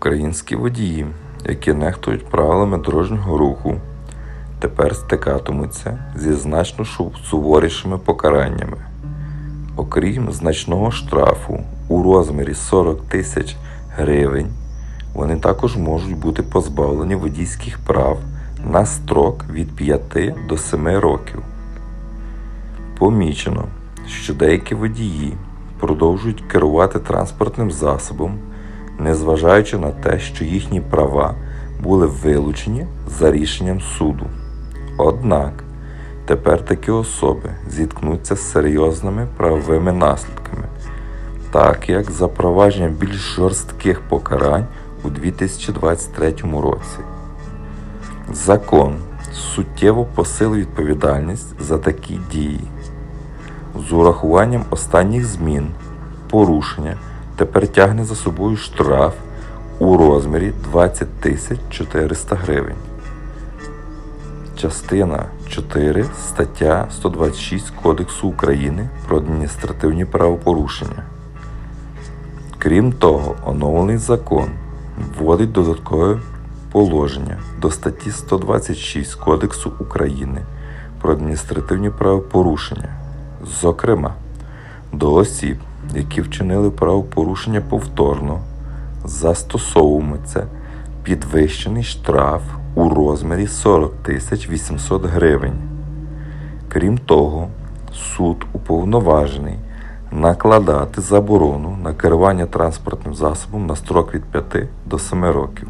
Українські водії, які нехтують правилами дорожнього руху, тепер стикатимуться зі значно суворішими покараннями. Окрім значного штрафу у розмірі 40 тисяч гривень, вони також можуть бути позбавлені водійських прав на строк від 5 до 7 років. Помічено, що деякі водії продовжують керувати транспортним засобом, незважаючи на те, що їхні права були вилучені за рішенням суду. Однак тепер такі особи зіткнуться з серйозними правовими наслідками, так як запровадження більш жорстких покарань у 2023 році. Закон суттєво посилив відповідальність за такі дії. З урахуванням останніх змін порушення тепер тягне за собою штраф у розмірі 20 400 гривень. Частина 4 стаття 126 Кодексу України про адміністративні правопорушення. Крім того, оновлений закон вводить додаткове положення до статті 126 Кодексу України про адміністративні правопорушення, зокрема, до осіб, які вчинили правопорушення повторно, застосовується підвищений штраф у розмірі 40 800 гривень. Крім того, суд уповноважений накладати заборону на керування транспортним засобом на строк від 5 до 7 років.